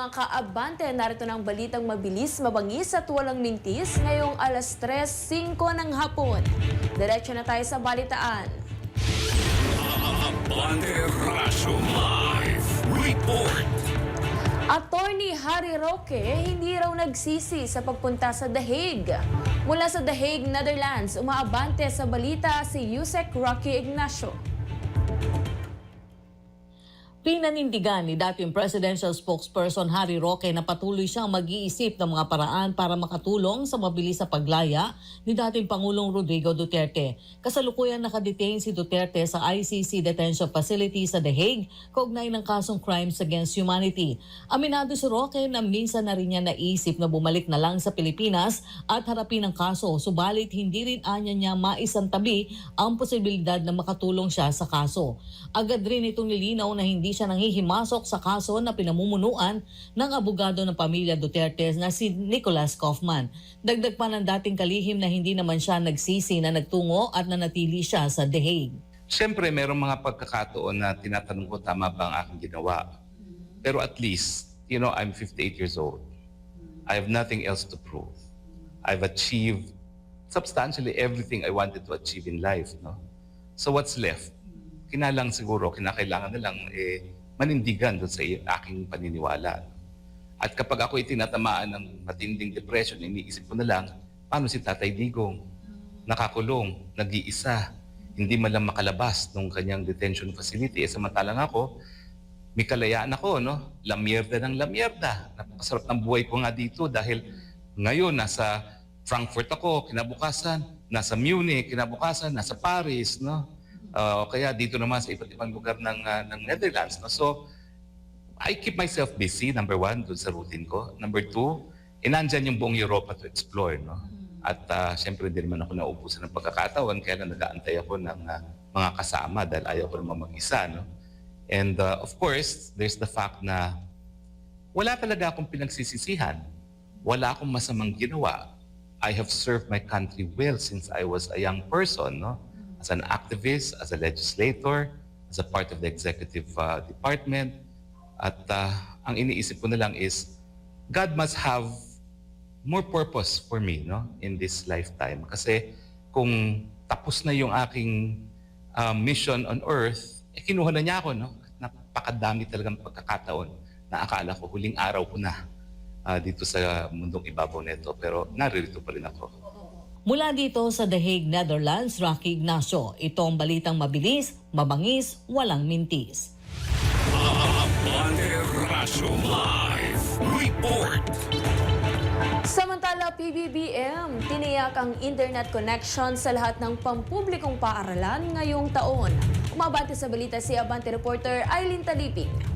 Mga kaabante. Narito ng balitang mabilis, mabangis at walang mintis ngayong alas 3.05 ng hapon. Diretso na tayo sa balitaan. Abante Rasyo Live. Report. Attorney Harry Roque hindi raw nagsisi sa pagpunta sa The Hague. Mula sa The Hague, Netherlands, umaabante sa balita si Yusek Rocky Ignacio. Pinanindigan ni dating presidential spokesperson Harry Roque na patuloy siyang mag-iisip ng mga paraan para makatulong sa mabilis na paglaya ni dating Pangulong Rodrigo Duterte. Kasalukuyan nakadetain si Duterte sa ICC Detention Facility sa The Hague kaugnay ng kasong crimes against humanity. Aminado si Roque na minsan na rin niya naisip na bumalik na lang sa Pilipinas at harapin ang kaso subalit hindi rin anya niya maisantabi ang posibilidad na makatulong siya sa kaso. Agad rin itong nilinaw na hindi siya nanghihimasok sa kaso na pinamumunuan ng abogado ng pamilya Duterte na si Nicholas Kaufman. Dagdag pa ng dating kalihim na hindi naman siya nagsisi na nagtungo at nanatili siya sa The Hague. Siyempre, merong mga pagkakataon na tinatanong ko tama ba ang aking ginawa. Pero at least, you know, I'm 58 years old. I have nothing else to prove. I've achieved substantially everything I wanted to achieve in life. No? So what's left? Kinalang siguro, kinakailangan na lang eh, manindigan doon sa aking paniniwala. At kapag ako itinatamaan ng matinding depression, iniisip ko na lang, paano si Tatay Digong? Nakakulong, nag-iisa, hindi man lang makalabas ng kanyang detention facility. Eh, samantalang ako, may kalayaan ako, no? Lamierda ng lamierda. Napakasarap ng buhay ko nga dito dahil ngayon nasa Frankfurt ako, kinabukasan, nasa Munich, kinabukasan, nasa Paris, no? Ah, kaya dito naman sa iba't ibang lugar ng, ah, ng Netherlands, no? So, I keep myself busy, number one, dun sa routine ko. Number two, inandyan yung buong Europa to explore, no? At uh, siyempre, hindi naman ako nauubusan ng pagkakataon, kaya lang nag-aantay ako ng ah, mga kasama dahil ayaw ko naman mag-isa, no? And uh, of course, there's the fact na wala talaga akong pinagsisisihan. Wala akong masamang ginawa. I have served my country well since I was a young person, no? As an activist, as a legislator, as a part of the executive uh, department. At uh, ang iniisip ko na lang is, God must have more purpose for me no in this lifetime. Kasi kung tapos na yung aking uh, mission on earth, eh, kinuha na niya ako. No? Napakadami talagang pagkakataon na akala ko huling araw ko na uh, dito sa mundong ibabaw nito. Pero naririto pa rin ako. Mula dito sa The Hague, Netherlands, Rocky Ignacio. Ito ang balitang mabilis, mabangis, walang mintis. Live. Samantala, PBBM, tiniyak ang internet connection sa lahat ng pampublikong paaralan ngayong taon. Umabante sa balita si Abante reporter Eileen Taliping.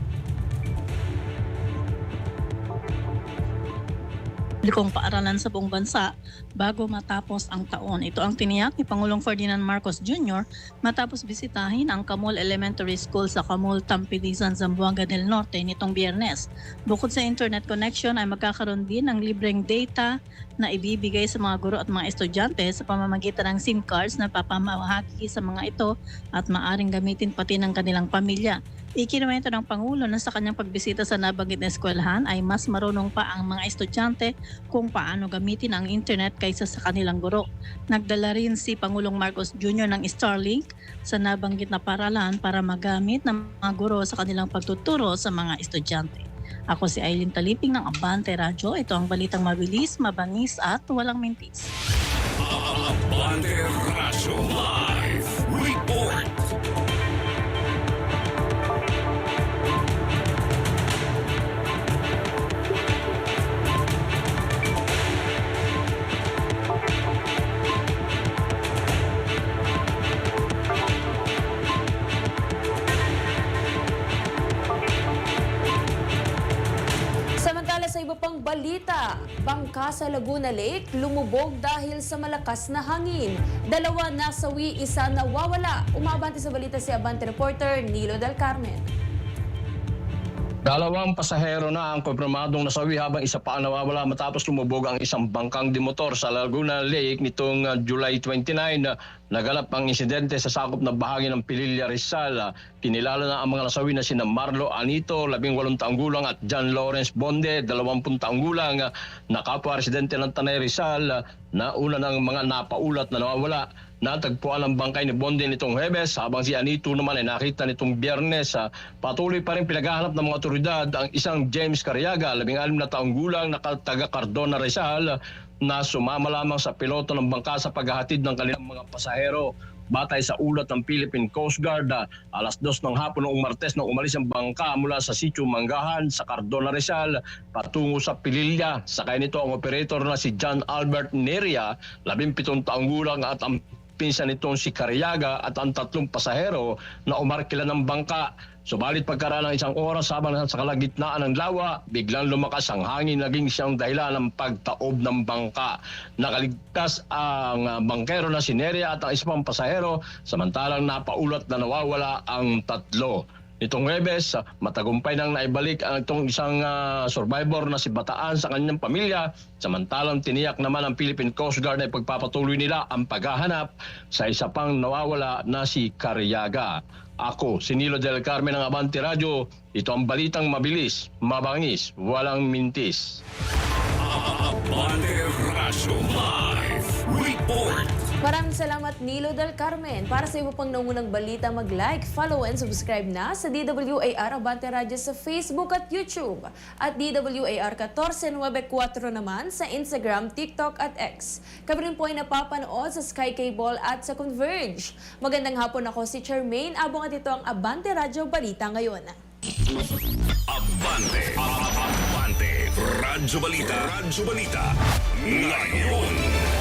Publikong paaralan sa buong bansa bago matapos ang taon. Ito ang tiniyak ni Pangulong Ferdinand Marcos Jr. matapos bisitahin ang Camol Elementary School sa Camol, Tampilisan, Zamboanga del Norte nitong biyernes. Bukod sa internet connection ay magkakaroon din ng libreng data na ibibigay sa mga guro at mga estudyante sa pamamagitan ng SIM cards na papamahagi sa mga ito at maaring gamitin pati ng kanilang pamilya. Ikinuwento ng Pangulo na sa kanyang pagbisita sa nabanggit na eskwelahan ay mas marunong pa ang mga estudyante kung paano gamitin ang internet kaysa sa kanilang guro. Nagdala rin si Pangulong Marcos Jr. ng Starlink sa nabanggit na paralan para magamit ng mga guro sa kanilang pagtuturo sa mga estudyante. Ako si Aileen Taliping ng Abante Radyo. Ito ang balitang mabilis, mabangis at walang mintis. Abante Rasyo bangka sa Laguna Lake lumubog dahil sa malakas na hangin. Dalawa nasawi, isa nawawala. Umabante sa balita si Abante reporter Nilo Del Carmen. Dalawang pasahero na ang konfirmadong nasawi habang isa pa ang nawawala matapos lumubog ang isang bangkang dimotor sa Laguna Lake nitong uh, July 29. Uh, Naganap ang insidente sa sakop na bahagi ng Pililla Rizal. Kinilala na ang mga nasawi na sina Marlo Anito, 18 taong gulang at John Lawrence Bonde, 20 taong gulang uh, na kapwa residente ng Tanay Rizal uh, na una ng mga napaulat na nawawala. Natagpuan ang bangkay ni Bonde nitong Hebes habang si Anito naman ay nakita nitong biyernes. Patuloy pa rin pinaghahanap ng mga otoridad ang isang James Cariaga, 16 na taong gulang na taga Cardona Rizal na sumama lamang sa piloto ng bangka sa paghahatid ng kanilang mga pasahero. Batay sa ulat ng Philippine Coast Guard, ah, alas dos ng hapon noong Martes nang umalis ang bangka mula sa sitio Manggahan sa Cardona Rizal patungo sa Pililla. Sakay nito ang operator na si John Albert Neria, 17 taong gulang at ang pinsan nitong si Cariaga at ang tatlong pasahero na umarkila ng bangka. Subalit pagkaraan ng isang oras habang sa kalagitnaan ng lawa, biglang lumakas ang hangin naging siyang dahilan ng pagtaob ng bangka. Nakaligtas ang ah, bangkero na si Neria at ang isa pang pasahero samantalang napaulat na nawawala ang tatlo. Nitong Webes, matagumpay nang naibalik ang itong isang ah, survivor na si Bataan sa kanyang pamilya. Samantalang tiniyak naman ng Philippine Coast Guard na pagpapatuloy nila ang paghahanap sa isa pang nawawala na si Cariaga. Ako, si Nilo del Carmen ng Abante Radio. Ito ang balitang mabilis, mabangis, walang mintis. Abante Razo Live. Report. Maraming salamat Nilo Del Carmen. Para sa iba pang nangunang balita, mag-like, follow and subscribe na sa DWAR Abante Radio sa Facebook at YouTube. At DWAR 1494 naman sa Instagram, TikTok at X. Kami rin po ay napapanood sa Sky Cable at sa Converge. Magandang hapon ako si Charmaine Abong at ito ang Abante Radio Balita ngayon. Abante. Abante. Radyo Balita. Radyo Balita. Ngayon.